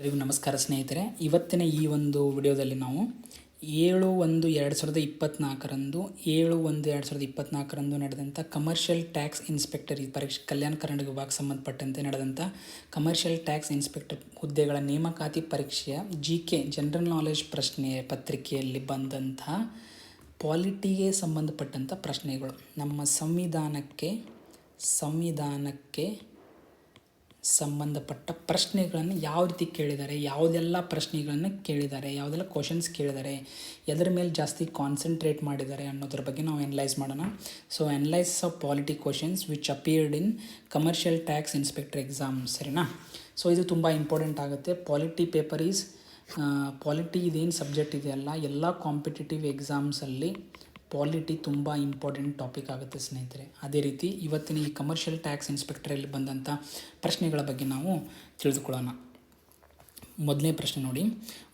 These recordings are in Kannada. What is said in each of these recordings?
ಎಲ್ಲರಿಗೂ ನಮಸ್ಕಾರ ಸ್ನೇಹಿತರೆ. ಇವತ್ತಿನ ಈ ಒಂದು ವಿಡಿಯೋದಲ್ಲಿ ನಾವು ಏಳು ಒಂದು ಎರಡು ಸಾವಿರದ ಇಪ್ಪತ್ತ್ನಾಲ್ಕರಂದು ಏಳು ಒಂದು ಎರಡು ಸಾವಿರದ ಇಪ್ಪತ್ತ್ನಾಲ್ಕರಂದು ನಡೆದಂಥ ಕಮರ್ಷಿಯಲ್ ಟ್ಯಾಕ್ಸ್ ಇನ್ಸ್ಪೆಕ್ಟರ್ ಈ ಪರೀಕ್ಷೆ ಕಲ್ಯಾಣ ಕರ್ನಾಟಕ ವಿಭಾಗ ಸಂಬಂಧಪಟ್ಟಂತೆ ನಡೆದಂಥ ಕಮರ್ಷಿಯಲ್ ಟ್ಯಾಕ್ಸ್ ಇನ್ಸ್ಪೆಕ್ಟರ್ ಹುದ್ದೆಗಳ ನೇಮಕಾತಿ ಪರೀಕ್ಷೆಯ ಜಿ ಕೆ ಜನರಲ್ ನಾಲೆಜ್ ಪ್ರಶ್ನೆ ಪತ್ರಿಕೆಯಲ್ಲಿ ಬಂದಂತಹ ಪಾಲಿಟಿಗೆ ಸಂಬಂಧಪಟ್ಟಂಥ ಪ್ರಶ್ನೆಗಳು. ನಮ್ಮ ಸಂವಿಧಾನಕ್ಕೆ ಸಂವಿಧಾನಕ್ಕೆ ಸಂಬಂಧಪಟ್ಟ ಪ್ರಶ್ನೆಗಳನ್ನು ಯಾವ ರೀತಿ ಕೇಳಿದ್ದಾರೆ, ಯಾವುದೆಲ್ಲ ಪ್ರಶ್ನೆಗಳನ್ನು ಕೇಳಿದ್ದಾರೆ, ಯಾವುದೆಲ್ಲ ಕ್ವಶನ್ಸ್ ಕೇಳಿದ್ದಾರೆ, ಎದ್ರ ಮೇಲೆ ಜಾಸ್ತಿ ಕಾನ್ಸಂಟ್ರೇಟ್ ಮಾಡಿದ್ದಾರೆ ಅನ್ನೋದ್ರ ಬಗ್ಗೆ ನಾವು ಎನಲೈಸ್ ಮಾಡೋಣ. So analyse of polity questions which appeared in commercial tax inspector exam ಸರಿನಾ? ಸೊ ಇದು ತುಂಬ ಇಂಪಾರ್ಟೆಂಟ್ ಆಗುತ್ತೆ. ಪಾಲಿಟಿ ಪೇಪರ್ ಈಸ್ ಪಾಲಿಟಿ ಇದೇನು ಸಬ್ಜೆಕ್ಟ್ ಇದೆಯಲ್ಲ, ಎಲ್ಲ ಕಾಂಪಿಟೇಟಿವ್ ಎಕ್ಸಾಮ್ಸಲ್ಲಿ ಪಾಲಿಟಿ ತುಂಬ ಇಂಪಾರ್ಟೆಂಟ್ ಟಾಪಿಕ್ ಆಗುತ್ತೆ ಸ್ನೇಹಿತರೆ. ಅದೇ ರೀತಿ ಇವತ್ತಿನ ಈ ಕಮರ್ಷಿಯಲ್ ಟ್ಯಾಕ್ಸ್ ಇನ್ಸ್ಪೆಕ್ಟರಲ್ಲಿ ಬಂದಂಥ ಪ್ರಶ್ನೆಗಳ ಬಗ್ಗೆ ನಾವು ತಿಳಿದುಕೊಳ್ಳೋಣ. ಮೊದಲನೇ ಪ್ರಶ್ನೆ ನೋಡಿ.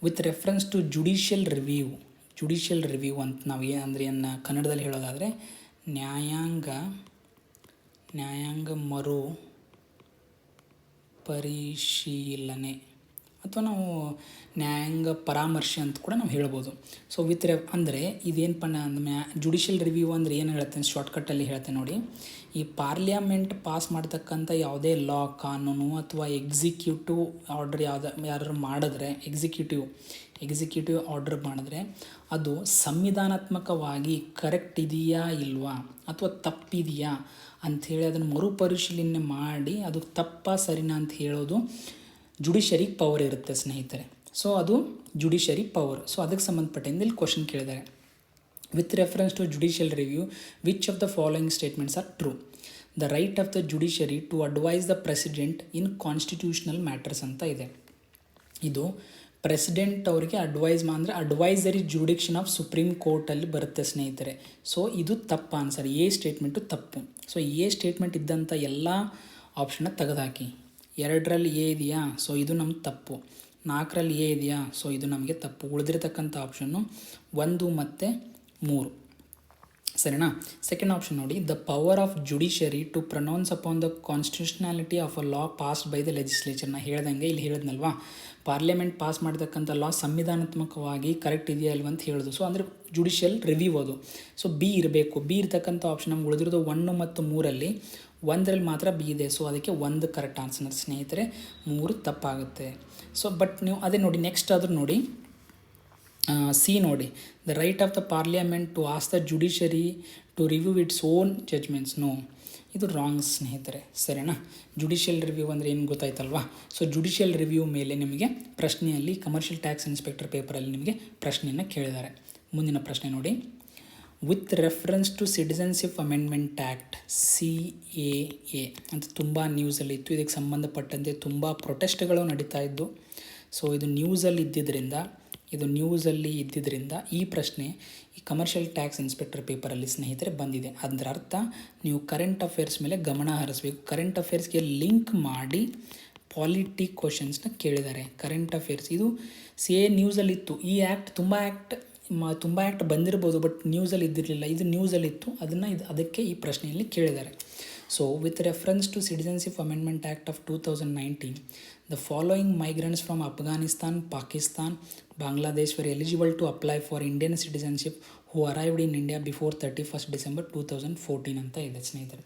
With reference to judicial review judicial review ಅಂತ ನಾವು ಏನಂದ್ರೆ ಏನು ಕನ್ನಡದಲ್ಲಿ ಹೇಳೋದಾದರೆ, ನ್ಯಾಯಾಂಗ ನ್ಯಾಯಾಂಗ ಮರು ಪರಿಶೀಲನೆ. ಅಥವಾ ನಾವು ನ್ಯಾಯಾಂಗ ಪರಾಮರ್ಶೆ ಅಂತ ಕೂಡ ನಾವು ಹೇಳ್ಬೋದು. ಸೊ ವಿತ್ ರೆ ಅಂದರೆ ಇದೇನಪ್ಪ ಅಂದ ಮ್ಯಾ ಜುಡಿಷಿಯಲ್ ರಿವ್ಯೂ ಅಂದರೆ ಏನು ಹೇಳ್ತೇನೆ ಶಾರ್ಟ್ಕಟ್ಟಲ್ಲಿ ಹೇಳ್ತೇನೆ ನೋಡಿ. ಈ ಪಾರ್ಲಿಯಾಮೆಂಟ್ ಪಾಸ್ ಮಾಡ್ತಕ್ಕಂಥ ಯಾವುದೇ ಲಾ ಕಾನೂನು ಅಥವಾ ಎಕ್ಸಿಕ್ಯೂಟಿವ್ ಆರ್ಡರ್ ಯಾವ್ದು ಯಾರು ಮಾಡಿದ್ರೆ ಎಕ್ಸಿಕ್ಯೂಟಿವ್ ಎಕ್ಸಿಕ್ಯೂಟಿವ್ ಆರ್ಡರ್ ಮಾಡಿದ್ರೆ ಅದು ಸಂವಿಧಾನಾತ್ಮಕವಾಗಿ ಕರೆಕ್ಟ್ ಇದೆಯಾ ಇಲ್ವಾ ಅಥವಾ ತಪ್ಪಿದೆಯಾ ಅಂಥೇಳಿ ಅದನ್ನು ಮರುಪರಿಶೀಲನೆ ಮಾಡಿ ಅದು ತಪ್ಪ ಸರಿನಾ ಅಂತ ಹೇಳೋದು ಜುಡಿಷರಿ ಪವರ್ ಇರುತ್ತೆ ಸ್ನೇಹಿತರೆ. ಸೊ ಅದು ಜುಡಿಷರಿ ಪವರ್ ಸೊ ಅದಕ್ಕೆ ಸಂಬಂಧಪಟ್ಟಿಂದ ಇಲ್ಲಿ ಕ್ವಶನ್ ಕೇಳಿದ್ದಾರೆ. With reference to judicial review which of the following statements are true the right of the judiciary to advise the president in constitutional matters ಅಂತ ಇದೆ. ಇದು ಪ್ರೆಸಿಡೆಂಟ್ ಅವರಿಗೆ ಅಡ್ವೈಸ್ ಅಂದರೆ ಅಡ್ವೈಸರಿ ಜುಡಿಕ್ಷನ್ ಆಫ್ ಸುಪ್ರೀಂ ಕೋರ್ಟಲ್ಲಿ ಬರುತ್ತೆ ಸ್ನೇಹಿತರೆ. ಸೊ ಇದು ತಪ್ಪ ಆನ್ಸರ್ ಎ ಸ್ಟೇಟ್ಮೆಂಟು ತಪ್ಪು. ಸೊ ಎ ಸ್ಟೇಟ್ಮೆಂಟ್ ಇದ್ದಂಥ ಎಲ್ಲ ಆಪ್ಷನ್ನ ತೆಗೆದುಹಾಕಿ ಎರಡರಲ್ಲಿ ಎ ಇದೆಯಾ? ಸೊ ಇದು ನಮ್ಗೆ ತಪ್ಪು. ನಾಲ್ಕರಲ್ಲಿ ಎ ಇದೆಯಾ? ಸೊ ಇದು ನಮಗೆ ತಪ್ಪು. ಉಳಿದಿರತಕ್ಕಂಥ ಆಪ್ಷನ್ನು ಒಂದು ಮತ್ತು ಮೂರು. ಸರಿನಾ? ಸೆಕೆಂಡ್ ಆಪ್ಷನ್ ನೋಡಿ. The power of judiciary to pronounce upon the constitutionality of a law passed by the legislature ನಾ ಹೇಳ್ದಂಗೆ ಇಲ್ಲಿ ಹೇಳಿದ್ನಲ್ವಾ? ಪಾರ್ಲಿಮೆಂಟ್ ಪಾಸ್ ಮಾಡ್ತಕ್ಕಂಥ ಲಾ ಸಂವಿಧಾನಾತ್ಮಕವಾಗಿ ಕರೆಕ್ಟ್ ಇದೆಯಾ ಇಲ್ವ ಅಂತ ಹೇಳೋದು. ಸೊ ಅಂದರೆ ಜುಡಿಷಿಯಲ್ ರಿವ್ಯೂ ಅದು. ಸೊ ಬಿ ಇರಬೇಕು. ಬಿ ಇರತಕ್ಕಂಥ ಆಪ್ಷನ್ ನಮ್ಗೆ ಉಳಿದಿರೋದು ಒನ್ನು ಮತ್ತು ಮೂರಲ್ಲಿ. ಒಂದರಲ್ಲಿ ಮಾತ್ರ ಬಿ ಇದೆ. ಸೊ ಅದಕ್ಕೆ ಒಂದು ಕರೆಕ್ಟ್ ಆನ್ಸರ್ ಸ್ನೇಹಿತರೆ, ಮೂರು ತಪ್ಪಾಗುತ್ತೆ. ಸೊ ಬಟ್ ನೀವು ಅದೇ ನೋಡಿ ನೆಕ್ಸ್ಟ್ ಆದರೂ ನೋಡಿ. ಸಿ ನೋಡಿ. The right of the parliament to ask the judiciary to review its own judgments no ಇದು ರಾಂಗ್ ಸ್ನೇಹಿತರೆ. ಸರಿನಾ? ಜುಡಿಷಿಯಲ್ ರಿವ್ಯೂ ಅಂದರೆ ಏನು ಗೊತ್ತಾಯ್ತಲ್ವಾ? ಸೊ ಜುಡಿಷಿಯಲ್ ರಿವ್ಯೂ ಮೇಲೆ ನಿಮಗೆ ಪ್ರಶ್ನೆಯಲ್ಲಿ ಕಮರ್ಷಿಯಲ್ ಟ್ಯಾಕ್ಸ್ ಇನ್ಸ್ಪೆಕ್ಟರ್ ಪೇಪರಲ್ಲಿ ನಿಮಗೆ ಪ್ರಶ್ನೆಯನ್ನು ಕೇಳಿದ್ದಾರೆ. ಮುಂದಿನ ಪ್ರಶ್ನೆ ನೋಡಿ. With reference to citizenship amendment act C A A ಅಂತ ತುಂಬ ನ್ಯೂಸಲ್ಲಿ ಇತ್ತು. ಇದಕ್ಕೆ ಸಂಬಂಧಪಟ್ಟಂತೆ ತುಂಬ ಪ್ರೊಟೆಸ್ಟ್ಗಳು ನಡೀತಾ ಇದ್ದು ಸೊ ಇದು ನ್ಯೂಸಲ್ಲಿ ಇದ್ದಿದ್ದರಿಂದ ಇದು ನ್ಯೂಸಲ್ಲಿ ಇದ್ದಿದ್ದರಿಂದ ಈ ಪ್ರಶ್ನೆ ಈ ಕಮರ್ಷಿಯಲ್ ಟ್ಯಾಕ್ಸ್ ಇನ್ಸ್ಪೆಕ್ಟರ್ ಪೇಪರಲ್ಲಿ ಸ್ನೇಹಿತರೆ ಬಂದಿದೆ. ಅದರ ಅರ್ಥ, ನೀವು ಕರೆಂಟ್ ಅಫೇರ್ಸ್ ಮೇಲೆ ಗಮನ ಹರಿಸ್ಬೇಕು. ಕರೆಂಟ್ ಅಫೇರ್ಸ್ಗೆ ಲಿಂಕ್ ಮಾಡಿ ಪಾಲಿಟಿ ಕ್ವಶನ್ಸ್ನ ಕೇಳಿದ್ದಾರೆ. ಕರೆಂಟ್ ಅಫೇರ್ಸ್ ಇದು ಸಿ ಎ ನ್ಯೂಸಲ್ಲಿತ್ತು ಈ ಆ್ಯಕ್ಟ್ ತುಂಬ ಆ್ಯಕ್ಟ್ ಮ, ತುಂಬ ಆ್ಯಕ್ಟ್ ಬಂದಿರ್ಬೋದು ಬಟ್ ನ್ಯೂಸಲ್ಲಿ ಇದ್ದಿರಲಿಲ್ಲ. ಇದು ನ್ಯೂಸಲ್ಲಿತ್ತು ಅದನ್ನು ಇದು, ಅದಕ್ಕೆ ಈ ಪ್ರಶ್ನೆಯಲ್ಲಿ ಕೇಳಿದ್ದಾರೆ. So with reference to citizenship amendment act of two thousand nineteen the following migrants from Afghanistan Pakistan Bangladesh were eligible to apply for Indian citizenship who arrived in India before thirty first December two thousand fourteen ಅಂತ ಇದೆ ಸ್ನೇಹಿತರೆ.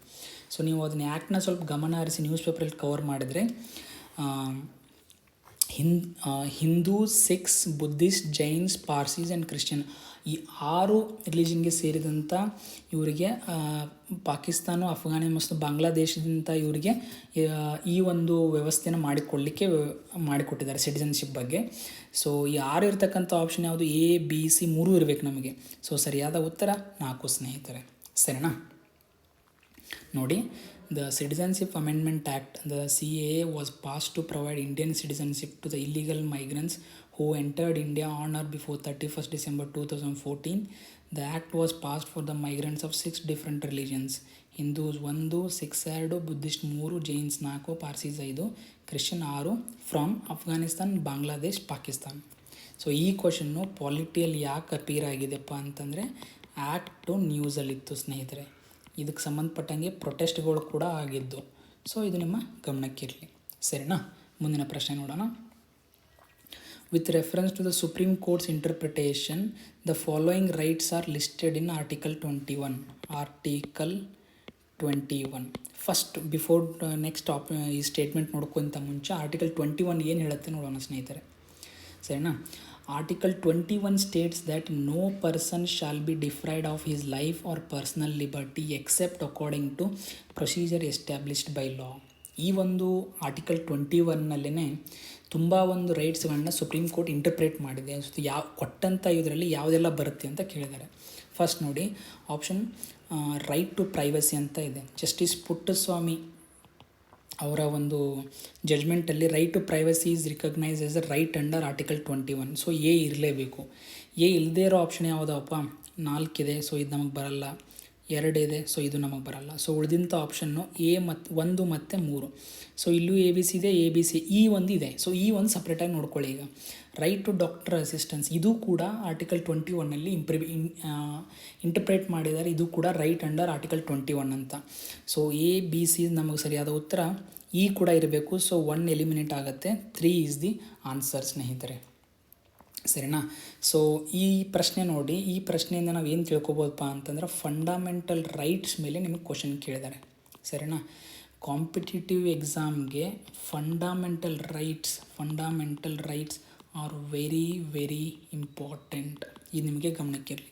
ಸೊ ನೀವು ಅದನ್ನ ಆ್ಯಕ್ಟ್ನ ಸ್ವಲ್ಪ ಗಮನ ಹರಿಸಿ ನ್ಯೂಸ್ ಪೇಪರಲ್ಲಿ ಕವರ್ ಮಾಡಿದರೆ Hind Hindu Sikhs Buddhist, Jains, Parsis and Christian ಈ ಆರು ರಿಲಿಜನ್ಗೆ ಸೇರಿದಂಥ ಇವರಿಗೆ ಪಾಕಿಸ್ತಾನ ಅಫ್ಘಾನಿ ಮತ್ತು ಬಾಂಗ್ಲಾದೇಶದಿಂದ ಇವರಿಗೆ ಈ ಒಂದು ವ್ಯವಸ್ಥೆನ ಮಾಡಿಕೊಳ್ಳಿಕ್ಕೆ ಮಾಡಿಕೊಟ್ಟಿದ್ದಾರೆ ಸಿಟಿಜನ್ಶಿಪ್ ಬಗ್ಗೆ. ಸೊ ಈ ಆರು ಇರತಕ್ಕಂಥ ಆಪ್ಷನ್ ಯಾವುದು? ಎ ಬಿ ಸಿ ಮೂರು ಇರಬೇಕು ನಮಗೆ. ಸೊ ಸರಿಯಾದ ಉತ್ತರ ನಾಲ್ಕು ಸ್ನೇಹಿತರೆ. ಸರಿನಾ? ನೋಡಿ the Citizenship Amendment Act, the CAA, was passed to provide Indian citizenship to the illegal migrants who entered India on or before 31st December 2014. The act was passed for the migrants of six different religions Hindus ಒಂದು jains ಎರಡು ಬುದ್ಧಿಸ್ಟ್ ಮೂರು ಜೈನ್ಸ್ ನಾಲ್ಕು ಪಾರ್ಸೀಸ್ ಐದು ಕ್ರಿಶ್ಚಿಯನ್ ಆರು ಫ್ರಮ್ ಅಫ್ಘಾನಿಸ್ತಾನ್ ಬಾಂಗ್ಲಾದೇಶ್ ಪಾಕಿಸ್ತಾನ್ ಸೊ ಈ ಕ್ವಶನ್ನು ಪಾಲಿಟಿಯಲ್ಲಿ ಯಾಕೆ ಅಪೀರ್ ಆಗಿದೆಪ್ಪ ಅಂತಂದರೆ ಆ್ಯಕ್ಟು ನ್ಯೂಸಲ್ಲಿತ್ತು ಸ್ನೇಹಿತರೆ ಇದಕ್ಕೆ ಸಂಬಂಧಪಟ್ಟಂಗೆ ಪ್ರೊಟೆಸ್ಟ್ಗಳು ಕೂಡ ಆಗಿದ್ದು. ಸೊ ಇದು ನಿಮ್ಮ ಗಮನಕ್ಕಿರಲಿ. ಸರಿನಾ? ಮುಂದಿನ ಪ್ರಶ್ನೆ ನೋಡೋಣ. With reference to the Supreme Court's interpretation the following rights are listed in article twenty one article twenty one first before next up ಈ ಸ್ಟೇಟ್ಮೆಂಟ್ ನೋಡ್ಕೊಂತ ಮುಂಚೆ ಆರ್ಟಿಕಲ್ ಟ್ವೆಂಟಿ ಒನ್ ಏನು ಹೇಳುತ್ತೆ ನೋಡೋಣ ಸ್ನೇಹಿತರೆ. ಸರಿನಾ? Article twenty one states that no person shall be deprived of his life or personal liberty except according to procedure established by law ಈ ಒಂದು ಆರ್ಟಿಕಲ್ ಟ್ವೆಂಟಿ ಒನ್ನಲ್ಲೇ ತುಂಬ ಒಂದು ರೈಟ್ಸ್ಗಳನ್ನ ಸುಪ್ರೀಂ ಕೋರ್ಟ್ ಇಂಟರ್ಪ್ರೇಟ್ ಮಾಡಿದೆ. ಅನಿಸುತ್ತೆ, ಯಾವ ಕೊಟ್ಟಂಥ ಇದರಲ್ಲಿ ಯಾವುದೆಲ್ಲ ಬರುತ್ತೆ ಅಂತ ಕೇಳಿದ್ದಾರೆ. ಫಸ್ಟ್ ನೋಡಿ ಆಪ್ಷನ್ ರೈಟ್ ಟು ಪ್ರೈವಸಿ ಅಂತ ಇದೆ. ಜಸ್ಟಿಸ್ ಪುಟ್ಟಸ್ವಾಮಿ ಅವರ ಒಂದು ಜಡ್ಜ್ಮೆಂಟಲ್ಲಿ right to privacy is recognise as a right under article twenty one so A ಇರಲೇಬೇಕು. ಎ ಇಲ್ಲದೇ ಇರೋ ಆಪ್ಷನ್ ಯಾವುದಪ್ಪ? ನಾಲ್ಕಿದೆ ಸೊ ಇದು ನಮಗೆ ಬರಲ್ಲ. ಎರಡಿದೆ ಸೊ ಇದು ನಮಗೆ ಬರಲ್ಲ. ಸೊ ಉಳಿದಂಥ ಆಪ್ಷನ್ನು ಎ ಮತ್ತು ಒಂದು ಮತ್ತು ಮೂರು. ಸೊ ಇಲ್ಲೂ ಎ ಬಿ ಸಿ ಇದೆ ಎ ಬಿ ಸಿ ಈ ಒಂದು ಇದೆ. ಸೊ ಈ ಒಂದು ಸಪ್ರೇಟಾಗಿ ನೋಡ್ಕೊಳ್ಳಿ ಈಗ. ರೈಟ್ ಟು ಡಾಕ್ಟರ್ ಅಸಿಸ್ಟೆನ್ಸ್ ಇದು ಕೂಡ ಆರ್ಟಿಕಲ್ ಟ್ವೆಂಟಿ ಒನ್ನಲ್ಲಿ ಇಂಪ್ರಿ ಇನ್ ಇಂಟರ್ಪ್ರೇಟ್ ಮಾಡಿದ್ದಾರೆ. ಇದು ಕೂಡ right under article twenty one ಅಂತ ಸೊ ಎ ಬಿ ಸಿ ನಮಗೆ ಸರಿಯಾದ ಉತ್ತರ ಈ ಕೂಡ ಇರಬೇಕು. ಸೊ ಒನ್ ಎಲಿಮಿನೇಟ್ ಆಗುತ್ತೆ. ತ್ರೀ ಈಸ್ ದಿ ಆನ್ಸರ್ ಸ್ನೇಹಿತರೆ. ಸರಿನಾ? ಸೊ ಈ ಪ್ರಶ್ನೆ ನೋಡಿ. ಈ ಪ್ರಶ್ನೆಯಿಂದ ನಾವು ಏನು ತಿಳ್ಕೊಬೋದಪ್ಪ ಅಂತಂದ್ರೆ ಫಂಡಮೆಂಟಲ್ ರೈಟ್ಸ್ ಮೇಲೆ ನಿಮಗೆ ಕ್ವಶನ್ ಕೇಳಿದ್ದಾರೆ. ಸರಿನಾ? ಕಾಂಪಿಟೇಟಿವ್ ಎಕ್ಸಾಮ್ಗೆ fundamental rights fundamental rights are very very important ಇದು ನಿಮಗೆ ಗಮನಕ್ಕಿರಲಿ.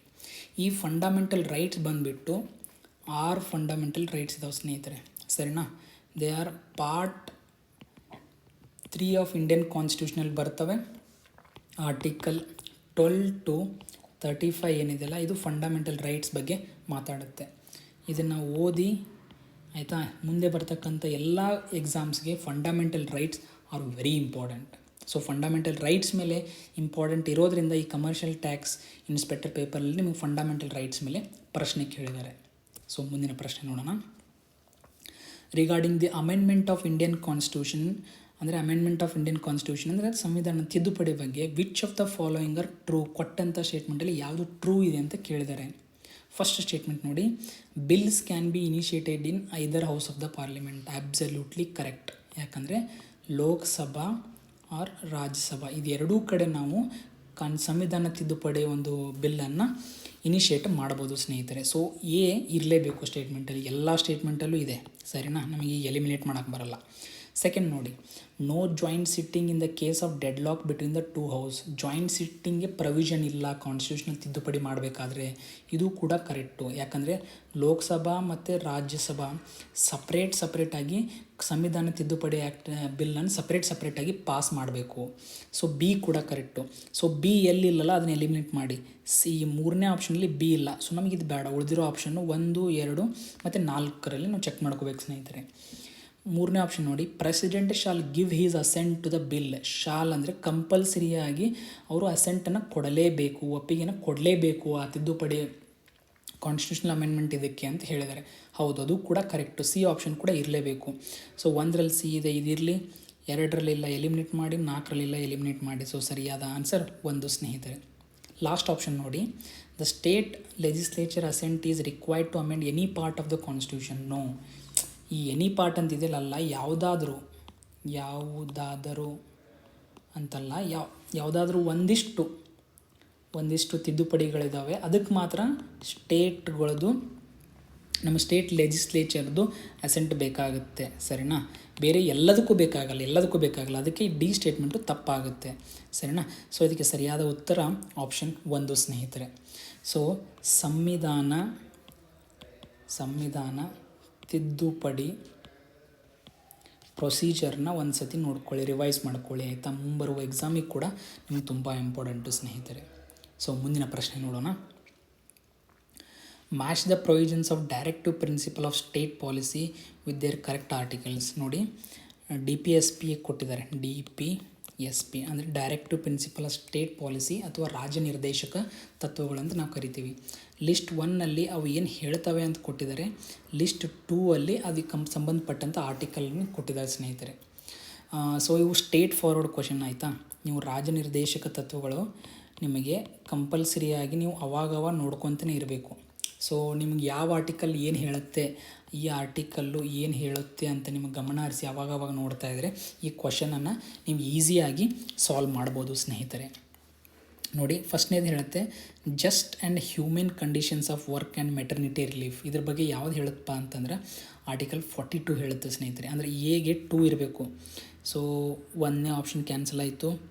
ಈ ಫಂಡಮೆಂಟಲ್ ರೈಟ್ಸ್ ಬಂದುಬಿಟ್ಟು ಆರ್ ಫಂಡಮೆಂಟಲ್ ರೈಟ್ಸ್ ಇದಾವೆ ಸ್ನೇಹಿತರೆ. ಸರಿನಾ? They are part three of Indian ಕಾನ್ಸ್ಟಿಟ್ಯೂಷನಲ್ಲಿ ಬರ್ತವೆ. Article twelve to thirty five ಏನಿದೆಯಲ್ಲ, ಇದು ಫಂಡಮೆಂಟಲ್ ರೈಟ್ಸ್ ಬಗ್ಗೆ ಮಾತಾಡುತ್ತೆ. ಇದನ್ನು ಓದಿ, ಆಯಿತಾ? ಮುಂದೆ ಬರ್ತಕ್ಕಂಥ ಎಲ್ಲ ಎಕ್ಸಾಮ್ಸ್ಗೆ fundamental rights are very important so fundamental rights ಮೇಲೆ ಇಂಪಾರ್ಟೆಂಟ್ ಇರೋದ್ರಿಂದ ಈ ಕಮರ್ಷಿಯಲ್ ಟ್ಯಾಕ್ಸ್ ಇನ್ಸ್ಪೆಕ್ಟರ್ ಪೇಪರಲ್ಲಿ ನಿಮಗೆ ಫಂಡಮೆಂಟಲ್ ರೈಟ್ಸ್ ಮೇಲೆ ಪ್ರಶ್ನೆ ಕೇಳಿದ್ದಾರೆ. ಸೊ ಮುಂದಿನ ಪ್ರಶ್ನೆ ನೋಡೋಣ. Regarding the amendment of Indian constitution ಅಂದರೆ ಅಮೆಂಡ್ಮೆಂಟ್ ಆಫ್ ಇಂಡಿಯನ್ ಕಾನ್ಸ್ಟಿಟ್ಯೂಷನ್ ಅಂದರೆ ಸಂವಿಧಾನ ತಿದ್ದುಪಡಿ ಬಗ್ಗೆ which of the following are true ಕೊಟ್ಟಂಥ ಸ್ಟೇಟ್ಮೆಂಟಲ್ಲಿ ಯಾವುದು ಟ್ರೂ ಇದೆ ಅಂತ ಕೇಳಿದ್ದಾರೆ. ಫಸ್ಟ್ ಸ್ಟೇಟ್ಮೆಂಟ್ ನೋಡಿ. Bills can be initiated in either house of the parliament absolutely correct ಯಾಕಂದರೆ ಲೋಕಸಭಾ ಆರ್ ರಾಜ್ಯಸಭಾ. ಇದು ಎರಡೂ ಕಡೆ ನಾವು ಕಾನ್, ಸಂವಿಧಾನ ತಿದ್ದುಪಡಿ ಒಂದು ಬಿಲ್ಲನ್ನು ಇನಿಷಿಯೇಟ್ ಮಾಡ್ಬೋದು ಸ್ನೇಹಿತರೆ. ಸೊ, ಎ ಇರಲೇಬೇಕು ಸ್ಟೇಟ್ಮೆಂಟಲ್ಲಿ. ಎಲ್ಲ ಸ್ಟೇಟ್ಮೆಂಟಲ್ಲೂ ಇದೆ. ಸರಿನಾ? ನಮಗೆ ಎಲಿಮಿನೇಟ್ ಮಾಡೋಕ್ಕೆ ಬರಲ್ಲ. ಸೆಕೆಂಡ್ ನೋಡಿ. No joint sitting in the case of deadlock between the two house joint ಸಿಟ್ಟಿಂಗ್ಗೆ provision ಇಲ್ಲ ಕಾನ್ಸ್ಟಿಟ್ಯೂಷನಲ್ ತಿದ್ದುಪಡಿ ಮಾಡಬೇಕಾದ್ರೆ ಇದು ಕೂಡ ಕರೆಕ್ಟು ಯಾಕಂದರೆ ಲೋಕಸಭಾ ಮತ್ತು ರಾಜ್ಯಸಭಾ ಸಪ್ರೇಟ್ ಸಪ್ರೇಟಾಗಿ ಸಂವಿಧಾನ ತಿದ್ದುಪಡಿ ಆ್ಯಕ್ಟ್ ಬಿಲ್ಲನ್ನು ಸಪ್ರೇಟ್ ಸಪ್ರೇಟಾಗಿ ಪಾಸ್ ಮಾಡಬೇಕು. ಸೊ ಬಿ ಕೂಡ ಕರೆಕ್ಟು ಸೊ ಬಿ ಎಲ್ಲಿಲ್ಲಲ್ಲ ಅದನ್ನ ಎಲಿಮಿನೇಟ್ ಮಾಡಿ. ಸಿ ಮೂರನೇ ಆಪ್ಷನಲ್ಲಿ ಬಿ ಇಲ್ಲ. ಸೊ ನಮಗಿದು ಬೇಡ. ಉಳಿದಿರೋ ಆಪ್ಷನ್ನು ಒಂದು, ಎರಡು ಮತ್ತು ನಾಲ್ಕರಲ್ಲಿ ನಾವು ಚೆಕ್ ಮಾಡ್ಕೋಬೇಕು ಸ್ನೇಹಿತರೆ. ಮೂರನೇ ಆಪ್ಷನ್ ನೋಡಿ. President shall give his assent to the bill shall ಅಂದರೆ ಕಂಪಲ್ಸರಿಯಾಗಿ ಅವರು ಅಸೆಂಟನ್ನು ಕೊಡಲೇಬೇಕು ಒಪ್ಪಿಗೆನ ಕೊಡಲೇಬೇಕು ಆ ತಿದ್ದುಪಡಿ ಕಾನ್ಸ್ಟಿಟ್ಯೂಷನಲ್ ಅಮೆಂಡ್ಮೆಂಟ್ ಇದಕ್ಕೆ ಅಂತ ಹೇಳಿದ್ದಾರೆ. ಹೌದು, ಅದು ಕೂಡ ಕರೆಕ್ಟು ಸಿ ಆಪ್ಷನ್ ಕೂಡ ಇರಲೇಬೇಕು. ಸೊ ಒಂದರಲ್ಲಿ ಸಿ ಇದೆ, ಇದಿರಲಿ. ಎರಡರಲ್ಲಿಲ್ಲ ಎಲಿಮಿನೇಟ್ ಮಾಡಿ ನಾಲ್ಕರಲ್ಲಿಲ್ಲ ಎಲಿಮಿನೇಟ್ ಮಾಡಿ. ಸೊ ಸರಿಯಾದ ಆನ್ಸರ್ ಒಂದು ಸ್ನೇಹಿತರೆ. ಲಾಸ್ಟ್ ಆಪ್ಷನ್ ನೋಡಿ. The state legislature assent is required to amend any part of the constitution no ಈ ಎನಿ ಪಾರ್ಟ್ ಅಂತ ಇದೆಯಲ್ಲ ಯಾವುದಾದ್ರೂ, ಯಾವುದಾದರೂ ಅಂತಲ್ಲ, ಯಾವ, ಯಾವುದಾದ್ರೂ ಒಂದಿಷ್ಟು ಒಂದಿಷ್ಟು ತಿದ್ದುಪಡಿಗಳಿದ್ದಾವೆ ಅದಕ್ಕೆ ಮಾತ್ರ ಸ್ಟೇಟ್ಗಳದ್ದು, ನಮ್ಮ ಸ್ಟೇಟ್ ಲೆಜಿಸ್ಲೇಚರ್ದು ಅಸೆಂಟ್ ಬೇಕಾಗುತ್ತೆ, ಸರಿನಾ? ಬೇರೆ ಎಲ್ಲದಕ್ಕೂ ಬೇಕಾಗಲ್ಲ ಎಲ್ಲದಕ್ಕೂ ಬೇಕಾಗಲ್ಲ. ಅದಕ್ಕೆ ಡಿ ಸ್ಟೇಟ್ಮೆಂಟು ತಪ್ಪಾಗುತ್ತೆ, ಸರಿನಾ? ಸೊ ಇದಕ್ಕೆ ಸರಿಯಾದ ಉತ್ತರ, ಆಪ್ಷನ್ ಒಂದು, ಸ್ನೇಹಿತರೆ. ಸೊ ಸಂವಿಧಾನ ಸಂವಿಧಾನ ತಿದ್ದುಪಡಿ ಪ್ರೊಸೀಜರ್ನ ಒಂದು ಸತಿ ನೋಡ್ಕೊಳ್ಳಿ ರಿವೈಸ್ ಮಾಡ್ಕೊಳ್ಳಿ, ಆಯಿತಾ? ಮುಂಬರುವ ಎಕ್ಸಾಮಿಗೆ ಕೂಡ ನಿಮ್ಗೆ ತುಂಬ ಇಂಪಾರ್ಟೆಂಟು ಸ್ನೇಹಿತರೆ. ಸೊ ಮುಂದಿನ ಪ್ರಶ್ನೆ ನೋಡೋಣ. Match the provisions of directive principle of state policy with their correct articles ನೋಡಿ ಡಿ ಪಿ ಎಸ್ ಪಿ ಕೊಟ್ಟಿದ್ದಾರೆ. ಡಿ ಪಿ ಎಸ್ ಪಿ ಅಂದರೆ directive principle of state policy ಅಥವಾ ರಾಜ್ಯ ನಿರ್ದೇಶಕ ತತ್ವಗಳಂತ ನಾವು ಕರಿತೀವಿ. ಲಿಸ್ಟ್ ಒನ್ನಲ್ಲಿ ಅವು ಏನು ಹೇಳ್ತವೆ ಅಂತ ಕೊಟ್ಟಿದ್ದಾರೆ ಲಿಸ್ಟ್ ಟೂ ಅಲ್ಲಿ ಅದಕ್ಕೆ ಕಂ ಸಂಬಂಧಪಟ್ಟಂಥ ಆರ್ಟಿಕಲ್ನ ಕೊಟ್ಟಿದ್ದಾರೆ ಸ್ನೇಹಿತರೆ. ಸೊ ಇವು ಸ್ಟೇಟ್ ಫಾರ್ವರ್ಡ್ ಕ್ವಶನ್ ಆಯಿತಾ? ನೀವು ರಾಜ್ಯ ನಿರ್ದೇಶಕ ತತ್ವಗಳು ನಿಮಗೆ ಕಂಪಲ್ಸರಿಯಾಗಿ ನೀವು ಅವಾಗವಾಗ ನೋಡ್ಕೊತನೇ ಇರಬೇಕು. ಸೊ ನಿಮ್ಗೆ ಯಾವ ಆರ್ಟಿಕಲ್ ಏನು ಹೇಳುತ್ತೆ ಈ ಆರ್ಟಿಕಲ್ಲು ಏನು ಹೇಳುತ್ತೆ ಅಂತ ನಿಮಗೆ ಗಮನ ಹರಿಸಿ ಅವಾಗವಾಗ ನೋಡ್ತಾ ಇದ್ದರೆ ಈ ಕ್ವಶನನ್ನು ನೀವು ಈಸಿಯಾಗಿ ಸಾಲ್ವ್ ಮಾಡ್ಬೋದು ಸ್ನೇಹಿತರೆ. ನೋಡಿ ಫಸ್ಟ್ನೇದು ಹೇಳುತ್ತೆ just and human conditions of work and maternity relief ಇದ್ರ ಬಗ್ಗೆ ಯಾವ್ದು ಹೇಳುತ್ತಪ್ಪ ಅಂತಂದ್ರೆ ಆರ್ಟಿಕಲ್ ಫಾರ್ಟಿ ಟು ಹೇಳುತ್ತೆ ಸ್ನೇಹಿತರೆ. ಅಂದರೆ ಎಗೆ ಟೂ ಇರಬೇಕು. ಸೊ ಒಂದನೇ ಆಪ್ಷನ್ ಕ್ಯಾನ್ಸಲ್ ಆಯಿತು.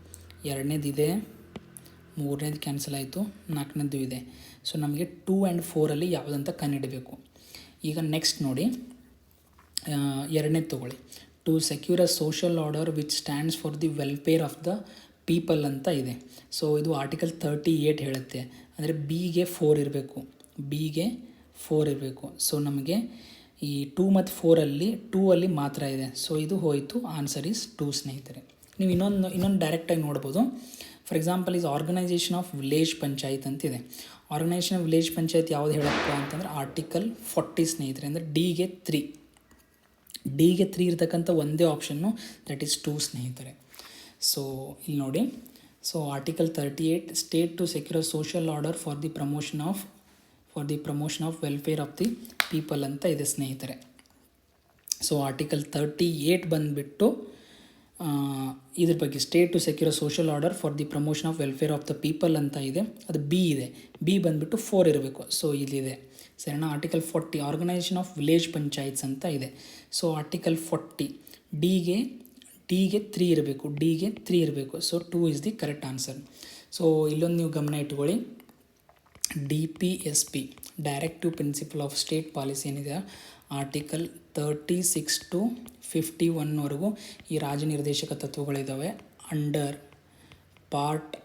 ಎರಡನೇದು ಇದೆ. ಮೂರನೇದು ಕ್ಯಾನ್ಸಲ್ ಆಯಿತು. ನಾಲ್ಕನೇದು ಇದೆ. ಸೊ ನಮಗೆ ಟೂ ಆ್ಯಂಡ್ ಫೋರಲ್ಲಿ ಯಾವುದಂತ ಕಂಡುಹಿಡಬೇಕು ಈಗ ನೆಕ್ಸ್ಟ್ ನೋಡಿ. ಎರಡನೇ ತೊಗೊಳ್ಳಿ. To secure a social order which stands for the welfare of the people ಅಂತ ಇದೆ. ಸೊ ಇದು ಆರ್ಟಿಕಲ್ ತರ್ಟಿ ಏಯ್ಟ್ ಹೇಳುತ್ತೆ. ಅಂದರೆ ಬಿಗೆ ಫೋರ್ ಇರಬೇಕು. ಬಿಗೆ ಫೋರ್ ಇರಬೇಕು. ಸೊ ನಮಗೆ ಈ ಟೂ ಮತ್ತು ಫೋರಲ್ಲಿ ಟೂ ಅಲ್ಲಿ ಮಾತ್ರ ಇದೆ. ಸೊ ಇದು ಹೋಯಿತು. ಆನ್ಸರ್ ಈಸ್ ಟೂ ಸ್ನೇಹಿತರೆ. ನೀವು ಇನ್ನೊಂದು ಇನ್ನೊಂದು ಡೈರೆಕ್ಟಾಗಿ ನೋಡ್ಬೋದು. For example is organisation of village panchayat ಅಂತಿದೆ ಆರ್ಗನೈಸೇಷನ್ ಆಫ್ ವಿಲೇಜ್ ಪಂಚಾಯತ್ ಯಾವ್ದು ಹೇಳಪ್ಪ ಅಂತಂದ್ರೆ ಆರ್ಟಿಕಲ್ ಫಾರ್ಟಿ ಸ್ನೇಹಿತರೆ, ಅಂದರೆ ಡಿಗೆ ತ್ರೀ ಡಿಗೆ ತ್ರೀ ಇರತಕ್ಕಂಥ ಒಂದೇ ಆಪ್ಷನ್ನು ದಟ್ ಈಸ್ ಟೂ ಸ್ನೇಹಿತರೆ. ಸೊ ಇಲ್ಲಿ ನೋಡಿ. So article thirty eight state to secure social order for the promotion of for the promotion of welfare of the people ಅಂತ ಇದೆ ಸ್ನೇಹಿತರೆ. ಸೊ ಆರ್ಟಿಕಲ್ ತರ್ಟಿ ಏಯ್ಟ್ ಬಂದುಬಿಟ್ಟು ಇದ್ರ ಬಗ್ಗೆ state to secure social order for the promotion of welfare of the people ಅಂತ ಇದೆ. ಅದು ಬಿ ಇದೆ. ಬಿ ಬಂದುಬಿಟ್ಟು ಫೋರ್ ಇರಬೇಕು. ಸೊ ಇಲ್ಲಿದೆ. ಸರಿನಾ? Article forty organisation of village panchayats ಅಂತ ಇದೆ. ಸೊ ಆರ್ಟಿಕಲ್ ಫಾರ್ಟಿ ಡಿಗೆ ಡಿಗೆ ತ್ರೀ ಇರಬೇಕು. ಡಿಗೆ ತ್ರೀ ಇರಬೇಕು. So two is the correct answer so ಇಲ್ಲೊಂದು ನೀವು ಗಮನ ಇಟ್ಕೊಳ್ಳಿ. D P S P directive principle of state policy ಏನಿದೆ? Article thirty six to fifty ಒನ್ವರೆಗೂ ಈ ರಾಜನಿರ್ದೇಶಕ ತತ್ವಗಳಿದ್ದಾವೆ under part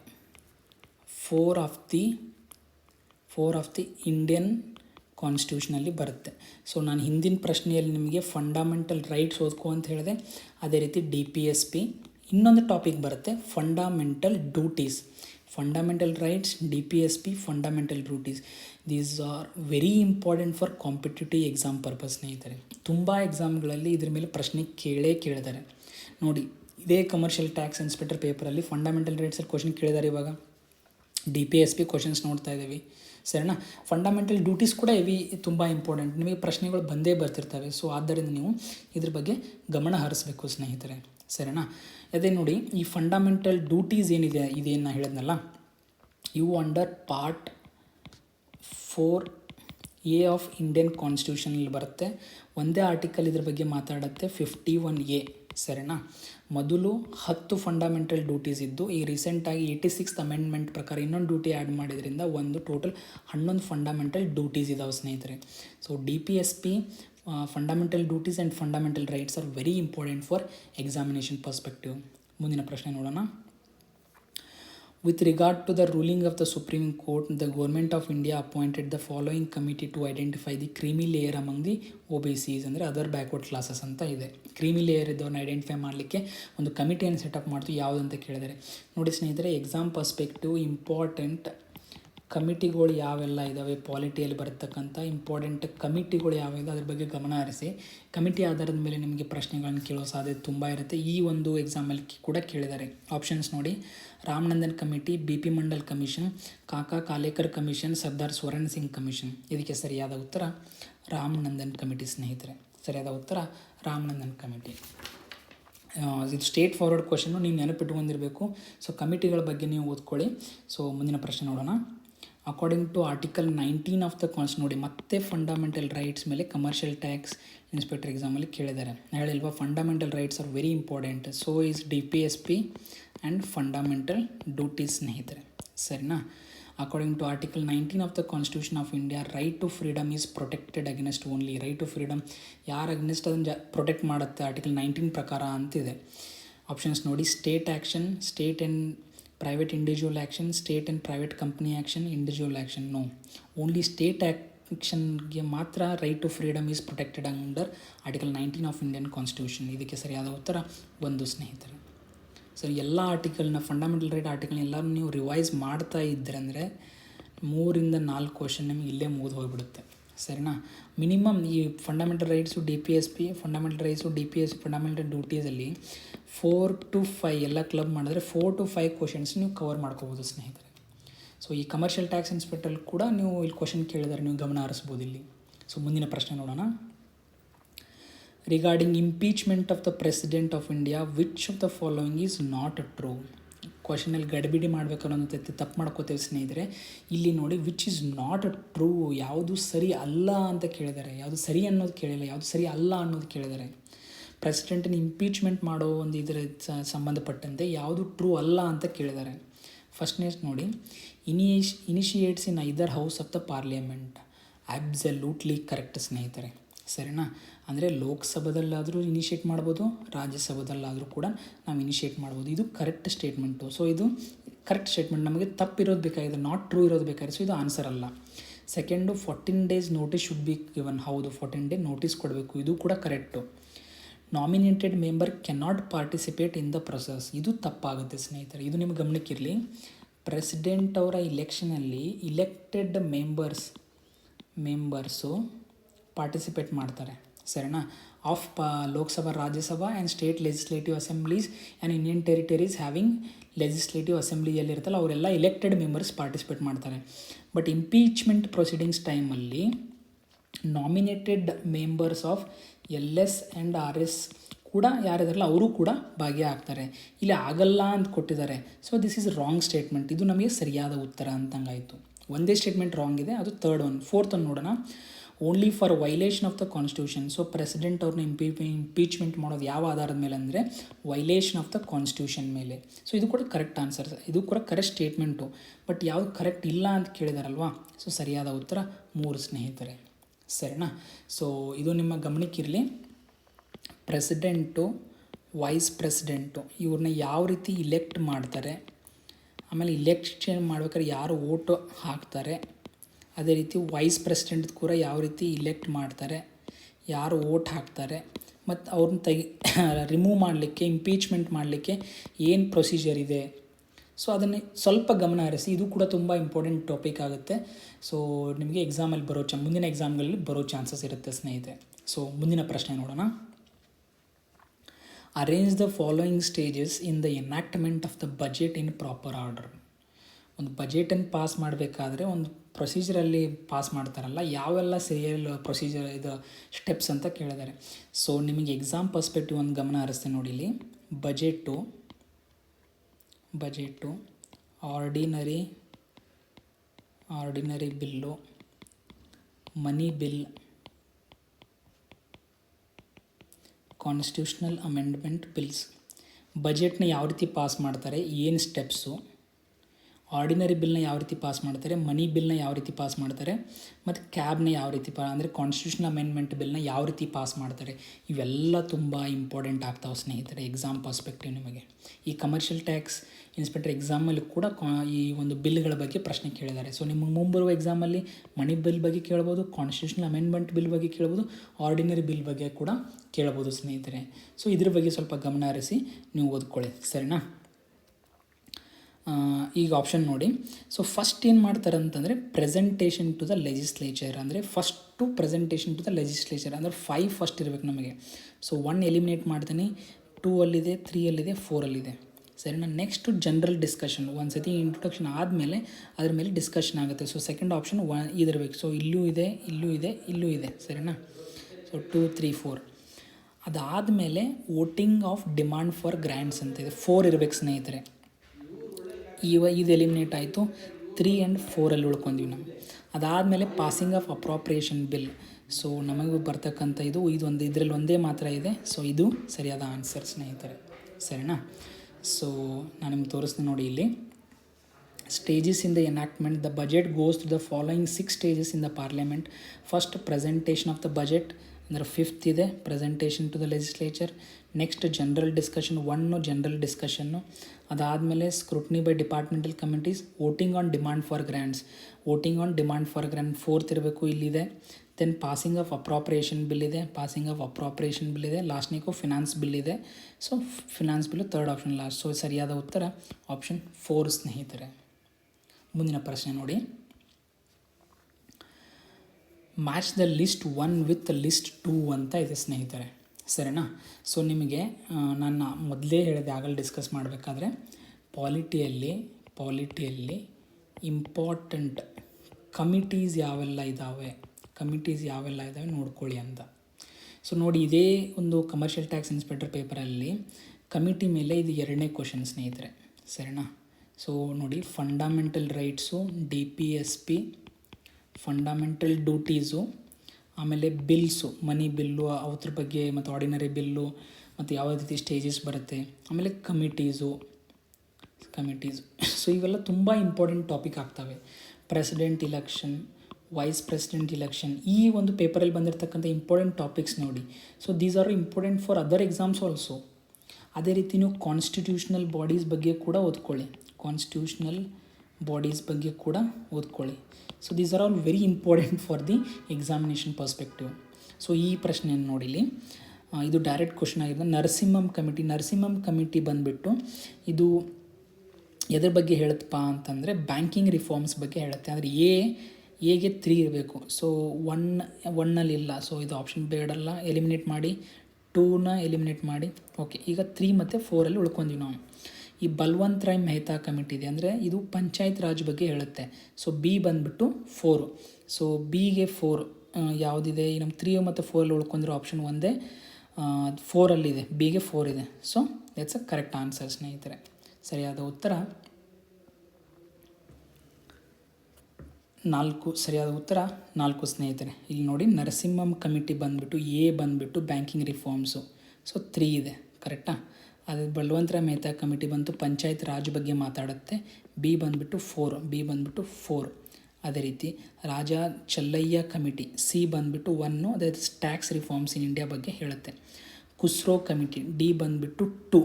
four of the four of the Indian ಕಾನ್ಸ್ಟಿಟ್ಯೂಷನಲ್ಲಿ ಬರುತ್ತೆ. ಸೊ ನಾನು ಹಿಂದಿನ ಪ್ರಶ್ನೆಯಲ್ಲಿ ನಿಮಗೆ ಫಂಡಮೆಂಟಲ್ ರೈಟ್ಸ್ ಓದ್ಕೋ ಅಂತ ಹೇಳಿದೆ. ಅದೇ ರೀತಿ ಡಿ ಪಿ ಎಸ್ ಪಿ ಇನ್ನೊಂದು ಟಾಪಿಕ್ ಬರುತ್ತೆ. Fundamental duties fundamental rights D P S P fundamental duties these are very important for competitive exam purpose ಸ್ನೇಹಿತರೆ. ತುಂಬ ಎಕ್ಸಾಮ್ಗಳಲ್ಲಿ ಇದ್ರ ಮೇಲೆ ಪ್ರಶ್ನೆ ಕೇಳೇ ಕೇಳಿದ್ದಾರೆ ನೋಡಿ, ಇದೇ ಕಮರ್ಷಿಯಲ್ ಟ್ಯಾಕ್ಸ್ ಇನ್ಸ್ಪೆಕ್ಟರ್ ಪೇಪರಲ್ಲಿ ಫಂಡಮೆಂಟಲ್ ರೈಟ್ಸಲ್ಲಿ ಕ್ವಶನ್ ಕೇಳಿದ್ದಾರೆ ಇವಾಗ. D P S P questions ನೋಡ್ತಾ ಇದ್ದೀವಿ. ಸರಿನಾ? ಫಂಡಮೆಂಟಲ್ ಡ್ಯೂಟೀಸ್ ಕೂಡ ಇವಿ ತುಂಬ ಇಂಪಾರ್ಟೆಂಟ್ ನಿಮಗೆ ಪ್ರಶ್ನೆಗಳು ಬಂದೇ ಬರ್ತಿರ್ತವೆ. ಸೊ ಆದ್ದರಿಂದ ನೀವು ಇದ್ರ ಬಗ್ಗೆ ಗಮನ ಹರಿಸ್ಬೇಕು ಸ್ನೇಹಿತರೆ. ಸರಿನಾ? ಅದೇ ನೋಡಿ, ಈ ಫಂಡಮೆಂಟಲ್ ಡ್ಯೂಟೀಸ್ ಏನಿದೆ, ಇದೇನು ಹೇಳಿದ್ನಲ್ಲ you under part four A of Indian ಕಾನ್ಸ್ಟಿಟ್ಯೂಷನಲ್ಲಿ ಬರುತ್ತೆ. ಒಂದೇ ಆರ್ಟಿಕಲ್ ಇದ್ರ ಬಗ್ಗೆ ಮಾತಾಡುತ್ತೆ ಫಿಫ್ಟಿ ಒನ್ ಎ ಸರಿನಾ? ಮೊದಲು ಹತ್ತು ಫಂಡಮೆಂಟಲ್ ಡ್ಯೂಟೀಸ್ ಇದ್ದು, ಈ ರೀಸೆಂಟಾಗಿ ಏಯ್ಟಿ ಸಿಕ್ಸ್ ಅಮೆಂಡ್ಮೆಂಟ್ ಪ್ರಕಾರ ಇನ್ನೊಂದು ಡ್ಯೂಟಿ ಆ್ಯಡ್ ಮಾಡಿದ್ರಿಂದ ಒಂದು ಟೋಟಲ್ ಹನ್ನೊಂದು ಫಂಡಮೆಂಟಲ್ ಡ್ಯೂಟೀಸ್ ಇದಾವೆ ಸ್ನೇಹಿತರೆ. So D P S P fundamental duties and fundamental rights are very important for examination perspective ಮುಂದಿನ ಪ್ರಶ್ನೆ ನೋಡೋಣ. With regard to the ruling of the Supreme Court the government of India appointed the following committee to identify the creamy layer among the O B Cs ಅಂದರೆ ಅದರ್ ಬ್ಯಾಕ್ವರ್ಡ್ ಕ್ಲಾಸಸ್ ಅಂತ ಇದೆ. ಕ್ರೀಮಿ ಲೇಯರ್ ಇದ್ದವ್ರನ್ನ ಐಡೆಂಟಿಫೈ ಮಾಡಲಿಕ್ಕೆ ಒಂದು ಕಮಿಟಿಯನ್ನು ಸೆಟಪ್ ಮಾಡ್ತು ಯಾವುದಂತ ಕೇಳಿದರೆ. ನೋಡಿ ಸ್ನೇಹಿತರೆ ಎಕ್ಸಾಮ್ ಪರ್ಸ್ಪೆಕ್ಟಿವ್ ಇಂಪಾರ್ಟೆಂಟ್ ಕಮಿಟಿಗಳು ಯಾವೆಲ್ಲ ಇದ್ದಾವೆ ಪಾಲಿಟಿಯಲ್ಲಿ ಬರತಕ್ಕಂಥ ಇಂಪಾರ್ಟೆಂಟ್ ಕಮಿಟಿಗಳು ಯಾವಿದೆ ಅದ್ರ ಬಗ್ಗೆ ಗಮನ ಹರಿಸಿ. ಕಮಿಟಿ ಆಧಾರದ ಮೇಲೆ ನಿಮಗೆ ಪ್ರಶ್ನೆಗಳನ್ನು ಕೇಳೋ ಸಾಧ್ಯತೆ ತುಂಬ ಇರುತ್ತೆ. ಈ ಒಂದು ಎಕ್ಸಾಮಲ್ಲಿ ಕೂಡ ಕೇಳಿದ್ದಾರೆ. ಆಪ್ಷನ್ಸ್ ನೋಡಿ. Ramanandan committee B P Mandal commission Kaka Kalelkar commission, Sardar Swaran Singh commission. ಇದಕ್ಕೆ ಸರಿಯಾದ ಉತ್ತರ ರಾಮನಂದನ್ ಕಮಿಟಿ ಸ್ನೇಹಿತರೆ. ಸರಿಯಾದ ಉತ್ತರ ರಾಮನಂದನ್ ಕಮಿಟಿ. ಇದು ಸ್ಟೇಟ್ ಫಾರ್ವರ್ಡ್ ಕ್ವಶನ್ನು ನೀವು ನೆನಪಿಟ್ಕೊಂಡಿರಬೇಕು. ಸೊ ಕಮಿಟಿಗಳ ಬಗ್ಗೆ ನೀವು ಓದ್ಕೊಳ್ಳಿ. ಸೊ ಮುಂದಿನ ಪ್ರಶ್ನೆ ನೋಡೋಣ. According to article nineteen of the cons ನೋಡಿ, ಮತ್ತೆ ಫಂಡಮೆಂಟಲ್ ರೈಟ್ಸ್ ಮೇಲೆ ಕಮರ್ಷಿಯಲ್ ಟ್ಯಾಕ್ಸ್ ಇನ್ಸ್ಪೆಕ್ಟರ್ ಎಕ್ಸಾಮಲ್ಲಿ ಕೇಳಿದ್ದಾರೆ. ಹೇಳಿಲ್ವ fundamental rights are very important so is D P S P and fundamental duties ಸ್ನೇಹಿತರೆ. ಸರಿನಾ? According to article nineteen of the constitution of India right to freedom is protected against only right to freedom ಯಾರು ಅಗೇನೆಸ್ಟ್ ಅದನ್ನು ಜ ಪ್ರೊಟೆಕ್ಟ್ ಮಾಡುತ್ತೆ? ಆರ್ಟಿಕಲ್ ನೈನ್ಟೀನ್ ಪ್ರಕಾರ ಅಂತಿದೆ. ಆಪ್ಷನ್ಸ್ ನೋಡಿ state action state and private individual action state and private company action individual action no only state ಆ್ಯಕ್ಷನ್ಗೆ ಮಾತ್ರ right to freedom is protected under article nineteen of Indian constitution ಇದಕ್ಕೆ ಸರಿಯಾದ ಉತ್ತರ ಒಂದು ಸ್ನೇಹಿತರೆ. ಸರಿ ಎಲ್ಲ ಆರ್ಟಿಕಲ್ನ ಫಂಡಮೆಂಟಲ್ ರೈಟ್ ಆರ್ಟಿಕಲ್ ಎಲ್ಲರೂ ನೀವು ರಿವೈಸ್ ಮಾಡ್ತಾ ಇದ್ದರೆ ಅಂದರೆ ಮೂರಿಂದ ನಾಲ್ಕು ಕ್ವಶನ್ ನಿಮಗೆ ಇಲ್ಲೇ ಮುಗಿದು ಹೋಗಿಬಿಡುತ್ತೆ. ಸರಿನಾ? ಮಿನಿಮಮ್ ಈ fundamental rights D P S P fundamental rights D P S fundamental ಡ್ಯೂಟೀಸಲ್ಲಿ four to five ಎಲ್ಲ ಕ್ಲಬ್ ಮಾಡಿದ್ರೆ ಫೋರ್ ಟು ಫೈವ್ ಕ್ವಶನ್ಸ್ ನೀವು ಕವರ್ ಮಾಡ್ಕೋಬೋದು ಸ್ನೇಹಿತರೆ. ಸೊ ಈ ಕಮರ್ಷಿಯಲ್ ಟ್ಯಾಕ್ಸ್ ಇನ್ಸ್ಪೆಕ್ಟರ್ ಕೂಡ ನೀವು ಇಲ್ಲಿ ಕ್ವಶನ್ ಕೇಳಿದರೆ ನೀವು ಗಮನ ಹರಿಸ್ಬೋದು ಇಲ್ಲಿ. ಸೊ ಮುಂದಿನ ಪ್ರಶ್ನೆ ನೋಡೋಣ. Regarding impeachment of the president of India which of the following is not true ಕ್ವಶನಲ್ಲಿ ಗಡಿಬಿಡಿ ಮಾಡ್ಬೇಕಾದ್ರೆ ಒಂದು ತಪ್ಪು ಮಾಡ್ಕೋತೇವೆ ಸ್ನೇಹಿತರೆ. ಇಲ್ಲಿ ನೋಡಿ ವಿಚ್ ಈಸ್ ನಾಟ್ ಟ್ರೂ ಯಾವುದು ಸರಿ ಅಲ್ಲ ಅಂತ ಕೇಳಿದ್ದಾರೆ. ಯಾವುದು ಸರಿ ಅನ್ನೋದು ಕೇಳಿಲ್ಲ, ಯಾವುದು ಸರಿ ಅಲ್ಲ ಅನ್ನೋದು ಕೇಳಿದ್ದಾರೆ. ಪ್ರೆಸಿಡೆಂಟನ್ನು ಇಂಪೀಚ್ಮೆಂಟ್ ಮಾಡೋ ಒಂದು ಇದರ ಸಂಬಂಧಪಟ್ಟಂತೆ ಯಾವುದು ಟ್ರೂ ಅಲ್ಲ ಅಂತ ಕೇಳಿದ್ದಾರೆ. ಫಸ್ಟ್ನೇ ನೋಡಿ ಇನಿಯೇಷ್ initiates in either house of the parliament absolutely correct ಸ್ನೇಹಿತರೆ. ಸರಿನಾ? ಅಂದರೆ ಲೋಕಸಭಾದಲ್ಲಾದರೂ ಇನಿಷಿಯೇಟ್ ಮಾಡ್ಬೋದು, ರಾಜ್ಯಸಭಾದಲ್ಲಾದರೂ ಕೂಡ ನಾವು ಇನಿಷಿಯೇಟ್ ಮಾಡ್ಬೋದು. ಇದು ಕರೆಕ್ಟ್ ಸ್ಟೇಟ್ಮೆಂಟು ಸೊ ಇದು ಕರೆಕ್ಟ್ ಸ್ಟೇಟ್ಮೆಂಟ್ ನಮಗೆ ತಪ್ಪಿರೋದು ಬೇಕಾಗಿದೆ ನಾಟ್ ಟ್ರೂ ಇರೋದು ಬೇಕಾಗಿದೆ. ಸೊ ಇದು ಆನ್ಸರ್ ಅಲ್ಲ. Second fourteen days notice should be given ಹೌದು ಫೋರ್ಟೀನ್ ಡೇ ನೋಟಿಸ್ ಕೊಡಬೇಕು. ಇದು ಕೂಡ correct nominated member cannot participate in the process ಇದು ತಪ್ಪಾಗುತ್ತೆ ಸ್ನೇಹಿತರೆ. ಇದು ನಿಮ್ಗೆ ಗಮನಕ್ಕಿರಲಿ. ಪ್ರೆಸಿಡೆಂಟ್ ಅವರ ಇಲೆಕ್ಷನಲ್ಲಿ ಇಲೆಕ್ಟೆಡ್ ಮೆಂಬರ್ಸ್ ಮೆಂಬರ್ಸು ಪಾರ್ಟಿಸಿಪೇಟ್ ಮಾಡ್ತಾರೆ. ಸರಿನಾ? ಆಫ್ ಪ, Lok Sabha, Rajya Sabha and state legislative assemblies and Indian territories having legislative ಅಸೆಂಬ್ಲಿಯಲ್ಲಿರ್ತಲ್ಲ ಅವರೆಲ್ಲ ಎಲೆಕ್ಟೆಡ್ ಮೆಂಬರ್ಸ್ ಪಾರ್ಟಿಸಿಪೇಟ್ ಮಾಡ್ತಾರೆ. ಬಟ್ ಇಂಪೀಚ್ಮೆಂಟ್ ಪ್ರೊಸೀಡಿಂಗ್ಸ್ ಟೈಮಲ್ಲಿ nominated members of L S and R S ಕೂಡ ಯಾರಿದಾರಲ್ಲ, ಅವರು ಕೂಡ ಭಾಗಿಯಾಗ್ತಾರೆ. ಇಲ್ಲಿ ಆಗಲ್ಲ ಅಂತ ಕೊಟ್ಟಿದ್ದಾರೆ. So this is wrong statement ಇದು ನಮಗೆ ಸರಿಯಾದ ಉತ್ತರ ಅಂತಂಗಾಯಿತು. ಒಂದೇ ಸ್ಟೇಟ್ಮೆಂಟ್ ರಾಂಗ್ ಇದೆ, ಅದು ತರ್ಡ್ ಒನ್ ಫೋರ್ತ್ ಒನ್ ನೋಡೋಣ. Only for violation of the constitution so president ಅವ್ರನ್ನ ಇಂಪಿ ಇಂಪೀಚ್ಮೆಂಟ್ ಮಾಡೋದು ಯಾವ ಆಧಾರದ ಮೇಲೆ ಅಂದರೆ ವೈಲೇಷನ್ ಆಫ್ ದ ಕಾನ್ಸ್ಟಿಟ್ಯೂಷನ್ ಮೇಲೆ. ಸೊ ಇದು ಕೂಡ ಕರೆಕ್ಟ್ ಆನ್ಸರ್ ಇದು ಕೂಡ ಕರೆಕ್ಟ್ ಸ್ಟೇಟ್ಮೆಂಟು ಬಟ್ ಯಾವುದು ಕರೆಕ್ಟ್ ಇಲ್ಲ ಅಂತ ಕೇಳಿದಾರಲ್ವಾ? ಸೊ ಸರಿಯಾದ ಉತ್ತರ ಮೂರು ಸ್ನೇಹಿತರೆ. ಸರಿನಾ? ಸೊ ಇದು ನಿಮ್ಮ ಗಮನಕ್ಕಿರಲಿ. ಪ್ರೆಸಿಡೆಂಟು ವೈಸ್ ಪ್ರೆಸಿಡೆಂಟು ಇವ್ರನ್ನ ಯಾವ ರೀತಿ ಇಲೆಕ್ಟ್ ಮಾಡ್ತಾರೆ? ಆಮೇಲೆ ಇಲೆಕ್ಷನ್ ಮಾಡ್ಬೇಕಾದ್ರೆ ಯಾರು ಓಟು ಹಾಕ್ತಾರೆ? ಅದೇ ರೀತಿ ವೈಸ್ ಪ್ರೆಸಿಡೆಂಟ್ ಕೂಡ ಯಾವ ರೀತಿ ಇಲೆಕ್ಟ್ ಮಾಡ್ತಾರೆ, ಯಾರು ಓಟ್ ಹಾಕ್ತಾರೆ, ಮತ್ತು ಅವ್ರನ್ನ ತೆಗಿ ರಿಮೂವ್ ಮಾಡಲಿಕ್ಕೆ ಇಂಪೀಚ್ಮೆಂಟ್ ಮಾಡಲಿಕ್ಕೆ ಏನು ಪ್ರೊಸೀಜರ್ ಇದೆ? ಸೊ ಅದನ್ನು ಸ್ವಲ್ಪ ಗಮನ ಹರಿಸಿ, ಇದು ಕೂಡ ತುಂಬ ಇಂಪಾರ್ಟೆಂಟ್ ಟಾಪಿಕ್ ಆಗುತ್ತೆ. ಸೊ ನಿಮಗೆ ಎಕ್ಸಾಮಲ್ಲಿ ಬರೋ ಚ ಮುಂದಿನ ಎಕ್ಸಾಮ್ಗಳಲ್ಲಿ ಬರೋ ಚಾನ್ಸಸ್ ಇರುತ್ತೆ ಸ್ನೇಹಿತೆ. ಸೊ ಮುಂದಿನ ಪ್ರಶ್ನೆ ನೋಡೋಣ. Arrange the following stages in the enactment of the budget in proper order ಒಂದು ಬಜೆಟನ್ನು ಪಾಸ್ ಮಾಡಬೇಕಾದ್ರೆ ಒಂದು ಪ್ರೊಸೀಜರಲ್ಲಿ ಪಾಸ್ ಮಾಡ್ತಾರಲ್ಲ, ಯಾವೆಲ್ಲ ಸೀರಿಯಲ್ ಪ್ರೊಸೀಜರ್ ಇದು ಸ್ಟೆಪ್ಸ್ ಅಂತ ಕೇಳಿದ್ದಾರೆ. ಸೊ ನಿಮಗೆ ಎಕ್ಸಾಮ್ ಪರ್ಸ್ಪೆಕ್ಟಿವ್ ಒಂದು ಗಮನ ಹರಿಸ್ತೇನೆ ನೋಡಿ ಇಲ್ಲಿ budget budget ordinary ordinary bill, money bill constitutional amendment bills ಬಜೆಟ್ನ ಯಾವ ರೀತಿ ಪಾಸ್ ಮಾಡ್ತಾರೆ, ಏನು ಸ್ಟೆಪ್ಸು ಆರ್ಡಿನರಿ ಬಿಲ್ನ ಯಾವ ರೀತಿ ಪಾಸ್ ಮಾಡ್ತಾರೆ ಮನಿ ಬಿಲ್ನ ಯಾವ ರೀತಿ ಪಾಸ್ ಮಾಡ್ತಾರೆ, ಮತ್ತು ಕ್ಯಾಬ್ನ ಯಾವ ರೀತಿ ಪಾ ಅಂದರೆ ಕಾನ್ಸ್ಟಿಟ್ಯೂಷನ್ ಅಮೆಂಡ್ಮೆಂಟ್ ಬಿಲ್ನ ಯಾವ ರೀತಿ ಪಾಸ್ ಮಾಡ್ತಾರೆ, ಇವೆಲ್ಲ ತುಂಬ ಇಂಪಾರ್ಟೆಂಟ್ ಆಗ್ತಾವೆ ಸ್ನೇಹಿತರೆ ಎಕ್ಸಾಮ್ ಪರ್ಸ್ಪೆಕ್ಟಿವ್ ನಿಮಗೆ. ಈ ಕಮರ್ಷಿಯಲ್ ಟ್ಯಾಕ್ಸ್ ಇನ್ಸ್ಪೆಕ್ಟರ್ ಎಕ್ಸಾಮಲ್ಲಿ ಕೂಡ ಈ ಒಂದು ಬಿಲ್ಗಳ ಬಗ್ಗೆ ಪ್ರಶ್ನೆ ಕೇಳಿದ್ದಾರೆ. ಸೊ ನಿಮ್ಮ ಮುಂಬರುವ ಎಕ್ಸಾಮಲ್ಲಿ ಮನಿ ಬಿಲ್ ಬಗ್ಗೆ ಕೇಳ್ಬೋದು ಕಾನ್ಸ್ಟಿಟ್ಯೂಷನ್ ಅಮೆಂಡ್ಮೆಂಟ್ ಬಿಲ್ ಬಗ್ಗೆ ಕೇಳ್ಬೋದು ಆರ್ಡಿನರಿ ಬಿಲ್ ಬಗ್ಗೆ ಕೂಡ ಕೇಳ್ಬೋದು ಸ್ನೇಹಿತರೆ. ಸೊ ಇದ್ರ ಬಗ್ಗೆ ಸ್ವಲ್ಪ ಗಮನ ಹರಿಸಿ ನೀವು ಓದ್ಕೊಳ್ಳಿ, ಸರಿನಾ? ಈಗ ಆಪ್ಷನ್ ನೋಡಿ. ಸೊ ಫಸ್ಟ್ ಏನು ಮಾಡ್ತಾರೆ ಅಂತಂದರೆ ಪ್ರೆಸೆಂಟೇಷನ್ ಟು ದ ಲೆಜಿಸ್ಲೇಚರ್ ಅಂದರೆ first presentation to the legislature ಅಂದರೆ ಫೈವ್ ಫಸ್ಟ್ ಇರಬೇಕು ನಮಗೆ. ಸೊ ಒನ್ ಎಲಿಮಿನೇಟ್ ಮಾಡ್ತೀನಿ. ಟೂ ಅಲ್ಲಿದೆ ತ್ರೀ ಅಲ್ಲಿದೆ ಫೋರಲ್ಲಿದೆ ಸರಿನಾ? ನೆಕ್ಸ್ಟು ಜನರಲ್ ಡಿಸ್ಕಷನ್ ಒಂದು ಸತಿ ಇಂಟ್ರೊಡಕ್ಷನ್ ಆದಮೇಲೆ ಅದ್ರ ಮೇಲೆ ಡಿಸ್ಕಷನ್ ಆಗುತ್ತೆ. ಸೊ ಸೆಕೆಂಡ್ ಆಪ್ಷನ್ ಒನ್ ಇದಿರಬೇಕು. ಸೊ ಇಲ್ಲೂ ಇದೆ ಇಲ್ಲೂ ಇದೆ ಇಲ್ಲೂ ಇದೆ. ಸರಿನಾ? ಸೊ ಟೂ ತ್ರೀ ಫೋರ್ ಅದಾದಮೇಲೆ voting of demand for grants ಅಂತ ಇದೆ. ಫೋರ್ ಇರಬೇಕು ಸ್ನೇಹಿತರೆ. ಇವ ಇದು ಎಲಿಮಿನೇಟ್ ಆಯಿತು. ತ್ರೀ ಆ್ಯಂಡ್ ಫೋರಲ್ಲಿ ಉಳ್ಕೊಂಡ್ವಿ ನಾವು. ಅದಾದಮೇಲೆ passing of appropriation bill so ನಮಗೆ ಬರ್ತಕ್ಕಂಥ ಇದು, ಇದೊಂದು, ಇದರಲ್ಲಿ ಒಂದೇ ಮಾತ್ರ ಇದೆ. ಸೊ ಇದು ಸರಿಯಾದ ಆನ್ಸರ್ ಸ್ನೇಹಿತರೆ. ಸರಿನಾ? ಸೊ ನಾನು ನಿಮ್ಗೆ ತೋರಿಸ್ತೀನಿ ನೋಡಿ ಇಲ್ಲಿ. Stages in the enactment the budget goes to the following six stages in the parliament first presentation of the budget ಅಂದರೆ ಫಿಫ್ತ್ ಇದೆ presentation to the legislature next general discussion one general discussion ಅದಾದಮೇಲೆ scrutiny by departmental committees voting on demand for grants voting on demand for grant fourth ಇರಬೇಕು ಇಲ್ಲಿದೆ. Then passing of appropriation bill ಇದೆ. ಪಾಸಿಂಗ್ ಆಫ್ ಅಪ್ರಾಪ್ರಿಯೇಷನ್ ಬಿಲ್ ಇದೆ. ಲಾಸ್ಟ್ನಿಗೂ ಫಿನಾನ್ಸ್ ಬಿಲ್ ಇದೆ. So finance bill third option last so ಸರಿಯಾದ ಉತ್ತರ ಆಪ್ಷನ್ ಫೋರ್ ಸ್ನೇಹಿತರೆ. ಮುಂದಿನ ಪ್ರಶ್ನೆ ನೋಡಿ. Match the list one with list two ಅಂತ ಇದೆ ಸ್ನೇಹಿತರೆ. ಸರಿನಾ? ಸೊ ನಿಮಗೆ ನಾನು ಮೊದಲೇ ಹೇಳಿದೆ ಆಗಲೇ ಡಿಸ್ಕಸ್ ಮಾಡಬೇಕಾದ್ರೆ, ಪಾಲಿಟಿಯಲ್ಲಿ ಪಾಲಿಟಿಯಲ್ಲಿ ಇಂಪಾರ್ಟೆಂಟ್ ಕಮಿಟೀಸ್ ಯಾವೆಲ್ಲ ಇದ್ದಾವೆ ಕಮಿಟೀಸ್ ಯಾವೆಲ್ಲ ಇದ್ದಾವೆ ನೋಡ್ಕೊಳ್ಳಿ ಅಂತ. ಸೊ ನೋಡಿ, ಇದೇ ಒಂದು ಕಮರ್ಷಿಯಲ್ ಟ್ಯಾಕ್ಸ್ ಇನ್ಸ್ಪೆಕ್ಟರ್ ಪೇಪರಲ್ಲಿ ಕಮಿಟಿ ಮೇಲೆ ಇದು ಎರಡನೇ ಕ್ವಶನ್ ಸ್ನೇಹಿತರೆ. ಸರಿನಾ? ಸೊ ನೋಡಿ fundamental rights D P S P fundamental duties ಆಮೇಲೆ ಬಿಲ್ಸು, ಮನಿ ಬಿಲ್ಲು, ಅವತ್ರ ಬಗ್ಗೆ ಮತ್ತು ಆರ್ಡಿನರಿ ಬಿಲ್ಲು, ಮತ್ತು ಯಾವ ರೀತಿ ಸ್ಟೇಜಸ್ ಬರುತ್ತೆ, ಆಮೇಲೆ ಕಮಿಟೀಸು ಕಮಿಟೀಸ್ ಸೊ ಇವೆಲ್ಲ ತುಂಬ ಇಂಪಾರ್ಟೆಂಟ್ ಟಾಪಿಕ್ ಆಗ್ತವೆ. President election vice president election ಈ ಒಂದು ಪೇಪರಲ್ಲಿ ಬಂದಿರತಕ್ಕಂಥ ಇಂಪಾರ್ಟೆಂಟ್ ಟಾಪಿಕ್ಸ್ ನೋಡಿ. So these are important for other exams also ಅದೇ ರೀತಿ ನೀವು ಕಾನ್ಸ್ಟಿಟ್ಯೂಷನಲ್ ಬಾಡೀಸ್ ಬಗ್ಗೆ ಕೂಡ ಓದ್ಕೊಳ್ಳಿ. ಕಾನ್ಸ್ಟಿಟ್ಯೂಷನಲ್ ಬಾಡೀಸ್ ಬಗ್ಗೆ ಕೂಡ ಓದ್ಕೊಳ್ಳಿ. So these are all very important for the examination perspective so ಈ ಪ್ರಶ್ನೆಯನ್ನು ನೋಡಿಲಿ. ಇದು ಡೈರೆಕ್ಟ್ ಕ್ವಶನ್ ಆಗಿದೆ ನರಸಿಂಹಂ ಕಮಿಟಿ ನರಸಿಂಹಂ ಕಮಿಟಿ ಬಂದುಬಿಟ್ಟು ಇದು ಎದ್ರ ಬಗ್ಗೆ ಹೇಳುತ್ತಪ್ಪ ಅಂತಂದರೆ ಬ್ಯಾಂಕಿಂಗ್ ರಿಫಾರ್ಮ್ಸ್ ಬಗ್ಗೆ ಹೇಳುತ್ತೆ. ಅಂದರೆ ಎ, ಎಗೆ ತ್ರೀ ಇರಬೇಕು. ಸೊ ಒನ್ ಒನ್ನಲ್ಲಿ ಇಲ್ಲ. ಸೊ ಇದು ಆಪ್ಷನ್ ಬೇಡಲ್ಲ ಎಲಿಮಿನೇಟ್ ಮಾಡಿ. ಟೂನ ಎಲಿಮಿನೇಟ್ ಮಾಡಿ. ಓಕೆ ಈಗ ತ್ರೀ ಮತ್ತು ಫೋರಲ್ಲಿ ಉಳ್ಕೊಂಡಿವಿ ನಾವು. ಈ ಬಲ್ವಂತ್ ರಾಯ್ ಮೆಹ್ತಾ ಕಮಿಟಿ ಇದೆ. ಅಂದರೆ ಇದು ಪಂಚಾಯತ್ ರಾಜ್ ಬಗ್ಗೆ ಹೇಳುತ್ತೆ. ಸೊ ಬಿ ಬಂದುಬಿಟ್ಟು ಫೋರು ಸೊ ಬಿಗೆ ಫೋರ್ ಯಾವುದಿದೆ? ಈ ನಮ್ಮ ತ್ರೀ ಮತ್ತು ಫೋರಲ್ಲಿ ಉಳ್ಕೊಂಡಿರೋ ಆಪ್ಷನ್ ಒಂದೇ. ಫೋರಲ್ಲಿದೆ ಬಿಗೆ ಫೋರ್ ಇದೆ. So that's a correct answer ಸ್ನೇಹಿತರೆ. ಸರಿಯಾದ ಉತ್ತರ? ನಾಲ್ಕು. ಸರಿಯಾದ ಉತ್ತರ? ನಾಲ್ಕು ಸ್ನೇಹಿತರೆ. ಇಲ್ಲಿ ನೋಡಿ ನರಸಿಂಹಂ ಕಮಿಟಿ ಬಂದುಬಿಟ್ಟು ಎ ಬಂದುಬಿಟ್ಟು ಬ್ಯಾಂಕಿಂಗ್ ರಿಫಾರ್ಮ್ಸು ಸೊ ತ್ರೀ ಇದೆ. ಕರೆಕ್ಟಾ ಅದು ಬಲ್ವಂತರ ಮೆಹ್ತಾ ಕಮಿಟಿ ಬಂತು, ಪಂಚಾಯತ್ ರಾಜ್ ಬಗ್ಗೆ ಮಾತಾಡುತ್ತೆ. ಬಿ ಬಂದುಬಿಟ್ಟು ಫೋರ್ ಬಿ ಬಂದುಬಿಟ್ಟು ಫೋರ್ ಅದೇ ರೀತಿ ರಾಜ ಚಲ್ಲಯ್ಯ ಕಮಿಟಿ, ಸಿ ಬಂದುಬಿಟ್ಟು ಒನ್ನು ಅದೇ ಟ್ಯಾಕ್ಸ್ ರಿಫಾರ್ಮ್ಸ್ ಇನ್ ಇಂಡಿಯಾ ಬಗ್ಗೆ ಹೇಳುತ್ತೆ. ಕುಸ್ರೋ ಕಮಿಟಿ, ಡಿ ಬಂದುಬಿಟ್ಟು ಟು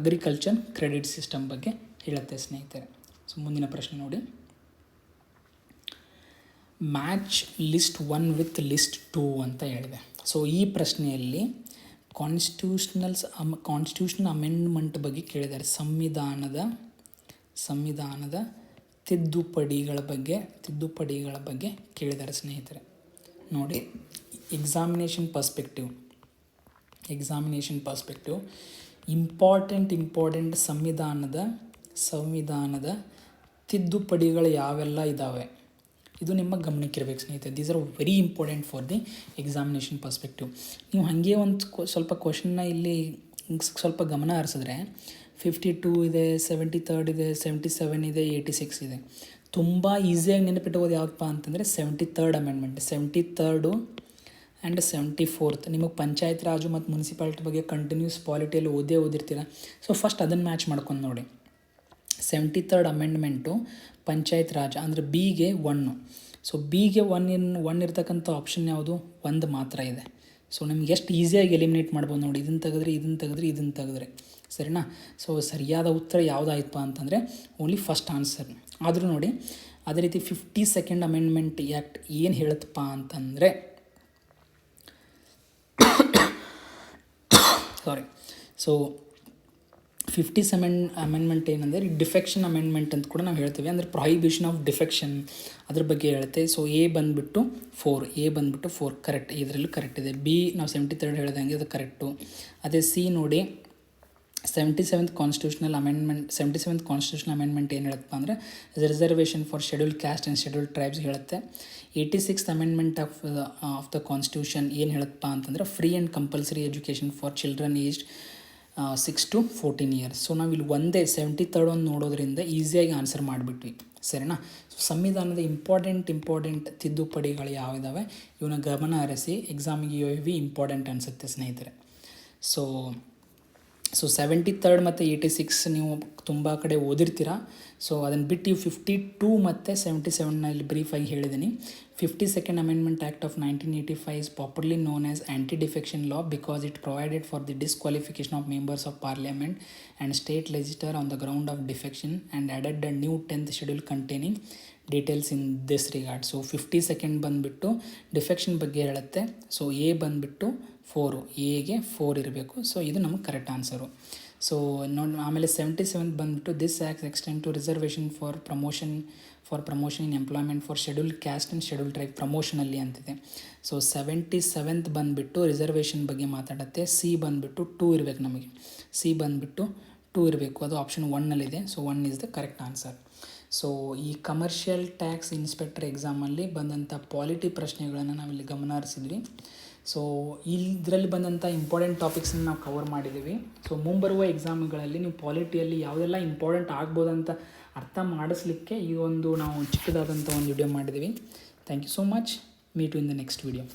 ಅಗ್ರಿಕಲ್ಚರ್ ಕ್ರೆಡಿಟ್ ಸಿಸ್ಟಮ್ ಬಗ್ಗೆ ಹೇಳುತ್ತೆ ಸ್ನೇಹಿತರೆ. ಸೊ ಮುಂದಿನ ಪ್ರಶ್ನೆ ನೋಡಿ. Match list one with list two ಅಂತ ಹೇಳಿದೆ. ಸೊ ಈ ಪ್ರಶ್ನೆಯಲ್ಲಿ ಕಾನ್ಸ್ಟಿಟ್ಯೂಷನಲ್ಸ್ ಅಮ್ ಕಾನ್ಸ್ಟಿಟ್ಯೂಷನ್ ಅಮೆಂಡ್ಮೆಂಟ್ ಬಗ್ಗೆ ಕೇಳಿದ್ದಾರೆ. ಸಂವಿಧಾನದ ಸಂವಿಧಾನದ ತಿದ್ದುಪಡಿಗಳ ಬಗ್ಗೆ ತಿದ್ದುಪಡಿಗಳ ಬಗ್ಗೆ ಕೇಳಿದ್ದಾರೆ ಸ್ನೇಹಿತರೆ. ನೋಡಿ examination perspective examination perspective important important ಸಂವಿಧಾನದ ಸಂವಿಧಾನದ ತಿದ್ದುಪಡಿಗಳು ಯಾವೆಲ್ಲ ಇದ್ದಾವೆ ಇದು ನಿಮ್ಮ ಗಮನಕ್ಕಿರಬೇಕು ಸ್ನೇಹಿತರೆ. These are very important for the examination perspective ನೀವು ಹಾಗೆ ಒಂದು ಸ್ವಲ್ಪ ಕ್ವಶನ್ನ ಇಲ್ಲಿ ಸ್ವಲ್ಪ ಗಮನ ಹರಿಸಿದ್ರೆ ಫಿಫ್ಟಿ ಟೂ ಇದೆ ಸೆವೆಂಟಿ ತರ್ಡ್ ಇದೆ ಸೆವೆಂಟಿ ಸೆವೆನ್ ಇದೆ ಏಯ್ಟಿ ಸಿಕ್ಸ್ ಇದೆ. ತುಂಬ ಈಸಿಯಾಗಿ ನೆನಪಿಟ್ಟೋದು ಯಾವುದಪ್ಪ ಅಂತಂದರೆ seventy third amendment seventy third and seventy fourth ನಿಮಗೆ ಪಂಚಾಯತ್ ರಾಜು ಮತ್ತು ಮುನ್ಸಿಪಾಲಿಟಿ ಬಗ್ಗೆ ಕಂಟಿನ್ಯೂಸ್ ಪಾಲಿಟಿಯಲ್ಲಿ ಓದೇ ಓದಿರ್ತೀರ. ಸೊ ಫಸ್ಟ್ ಅದನ್ನು ಮ್ಯಾಚ್ ಮಾಡ್ಕೊಂಡು ನೋಡಿ. Seventy third amendment panchayat raj ಅಂದರೆ ಬಿಗೆ ಒನ್ನು ಸೊ ಬಿಗೆ ಒನ್ ಇನ್ ಒನ್ ಇರ್ತಕ್ಕಂಥ ಆಪ್ಷನ್ ಯಾವುದು? ಒಂದು ಮಾತ್ರ ಇದೆ. ಸೊ ನಿಮ್ಗೆ ಎಷ್ಟು ಈಸಿಯಾಗಿ ಎಲಿಮಿನೇಟ್ ಮಾಡ್ಬೋದು ನೋಡಿ. ಇದನ್ನು ತೆಗೆದ್ರೆ ಇದನ್ನು ತೆಗೆದ್ರೆ ಇದನ್ನು ತೆಗೆದ್ರೆ. ಸರಿನಾ? ಸೊ ಸರಿಯಾದ ಉತ್ತರ ಯಾವುದಾಯ್ತಪ್ಪ ಅಂತಂದರೆ ಓನ್ಲಿ ಫಸ್ಟ್ ಆನ್ಸರ್ ಆದರೂ ನೋಡಿ, ಅದೇ ರೀತಿ ಫಿಫ್ಟಿ ಸೆಕೆಂಡ್ ಅಮೆಂಡ್ಮೆಂಟ್ ಆ್ಯಕ್ಟ್ ಏನು ಹೇಳುತ್ತಪ್ಪ ಅಂತಂದರೆ sorry so fifty seven amendment ಏನಂದರೆ ಡಿಫೆಕ್ಷನ್ ಅಮೆಂಡ್ಮೆಂಟ್ ಅಂತ ಕೂಡ ನಾವು ಹೇಳ್ತೀವಿ. ಅಂದರೆ ಪ್ರೊಹಿಬಿಷನ್ ಆಫ್ ಡಿಫೆಕ್ಷನ್ ಅದ್ರ ಬಗ್ಗೆ ಹೇಳುತ್ತೆ ಸೊ ಎ ಬಂದುಬಿಟ್ಟು ಫೋರ್ ಎ ಬಂದುಬಿಟ್ಟು ಫೋರ್ ಕರೆಕ್ಟ್ ಇದರಲ್ಲೂ ಕರೆಕ್ಟ್ ಇದೆ. ಬಿ ನಾವು ಸೆವೆಂಟಿ ತರ್ಡ್ ಹೇಳ್ದಂಗೆ ಅದು ಕರೆಕ್ಟು ಅದೇ ಸಿ ನೋಡಿ seventy seventh constitutional amendment seventy seventh constitution amendment ಏನು ಹೇಳುತ್ತಪ್ಪ ಅಂದರೆ reservation for schedule caste and schedule tribes ಹೇಳುತ್ತೆ. Eighty six amendment of of the constitution ಏನು ಹೇಳುತ್ತಪ್ಪ ಅಂತಂದರೆ free and compulsory education for children aged six to fourteen years so ನಾವು ಇಲ್ಲಿ ಒಂದೇ ಸೆವೆಂಟಿ ತರ್ಡ್ ಒಂದು ನೋಡೋದ್ರಿಂದ ಈಸಿಯಾಗಿ ಆನ್ಸರ್ ಮಾಡಿಬಿಟ್ವಿ. ಸರಿನಾ? ಸಂವಿಧಾನದ ಇಂಪಾರ್ಟೆಂಟ್ ಇಂಪಾರ್ಟೆಂಟ್ ತಿದ್ದುಪಡಿಗಳು ಯಾವಿದಾವೆ ಇವನ್ನ ಗಮನ ಹರಿಸಿ ಎಕ್ಸಾಮಿಗೆ ಯು ವಿ ಇಂಪಾರ್ಟೆಂಟ್ ಅನಿಸುತ್ತೆ ಸ್ನೇಹಿತರೆ. ಸೊ ಸೊ ಸೆವೆಂಟಿ ತರ್ಡ್ ಮತ್ತು ಏಯ್ಟಿ ಸಿಕ್ಸ್ ನೀವು ತುಂಬ ಕಡೆ ಓದಿರ್ತೀರ? ಸೊ ಅದನ್ನು ಬಿಟ್ಟು ಫಿಫ್ಟಿ ಟೂ ಮತ್ತು ಸೆವೆಂಟಿ ಸೆವೆನ್ನಲ್ಲಿ ಬ್ರೀಫಾಗಿ ಹೇಳಿದ್ದೀನಿ fifty second amendment act of nineteen eighty five is popularly known as anti defection law because it provided for the disqualification of members of parliament and state legislature on the ground of defection and added a new tenth schedule containing details in this regard so fifty second ಬಂದುಬಿಟ್ಟು ಡಿಫೆಕ್ಷನ್ ಬಗ್ಗೆ ಹೇಳುತ್ತೆ. ಸೊ ಎ ಬಂದುಬಿಟ್ಟು ಫೋರು ಎಗೆ ಫೋರ್ ಇರಬೇಕು. ಸೊ ಇದು ನಮಗೆ ಕರೆಕ್ಟ್ ಆನ್ಸರು ಸೊ ನೋಡಿ ಆಮೇಲೆ ಸೆವೆಂಟಿ ಸೆವೆಂತ್ ಬಂದುಬಿಟ್ಟು this acts extend to reservation for promotion for promotion in employment for schedule caste and schedule tribe ಪ್ರಮೋಷನಲ್ಲಿ ಅಂತಿದೆ. ಸೊ ಸೆವೆಂಟಿ ಸೆವೆಂತ್ ಬಂದುಬಿಟ್ಟು ರಿಸರ್ವೇಷನ್ ಬಗ್ಗೆ ಮಾತಾಡುತ್ತೆ. ಸಿ ಬಂದುಬಿಟ್ಟು ಟೂ ಇರಬೇಕು ನಮಗೆ. ಸಿ ಬಂದುಬಿಟ್ಟು ಟೂ ಇರಬೇಕು. ಅದು option ಒನ್ನಲ್ಲಿದೆ so one is the correct answer so ಈ ಕಮರ್ಷಿಯಲ್ ಟ್ಯಾಕ್ಸ್ ಇನ್ಸ್ಪೆಕ್ಟರ್ ಎಕ್ಸಾಮಲ್ಲಿ ಬಂದಂಥ ಪಾಲಿಟಿ ಪ್ರಶ್ನೆಗಳನ್ನು ನಾವಿಲ್ಲಿ ಗಮನ ಹರಿಸಿದ್ವಿ. ಸೊ ಇದರಲ್ಲಿ ಬಂದಂಥ ಇಂಪಾರ್ಟೆಂಟ್ ಟಾಪಿಕ್ಸನ್ನು ನಾವು ಕವರ್ ಮಾಡಿದ್ದೀವಿ ಸೊ ಮುಂಬರುವ ಎಕ್ಸಾಮ್ಗಳಲ್ಲಿ ನೀವು ಪಾಲಿಟಿಯಲ್ಲಿ ಯಾವುದೆಲ್ಲ ಇಂಪಾರ್ಟೆಂಟ್ ಆಗ್ಬೋದಂತ ಅರ್ಥ ಮಾಡಿಸ್ಲಿಕ್ಕೆ ಈ ಒಂದು ನಾವು ಚಿಕ್ಕದಾದಂಥ ಒಂದು ವಿಡಿಯೋ ಮಾಡಿದ್ದೀವಿ thank you so much meet in the next video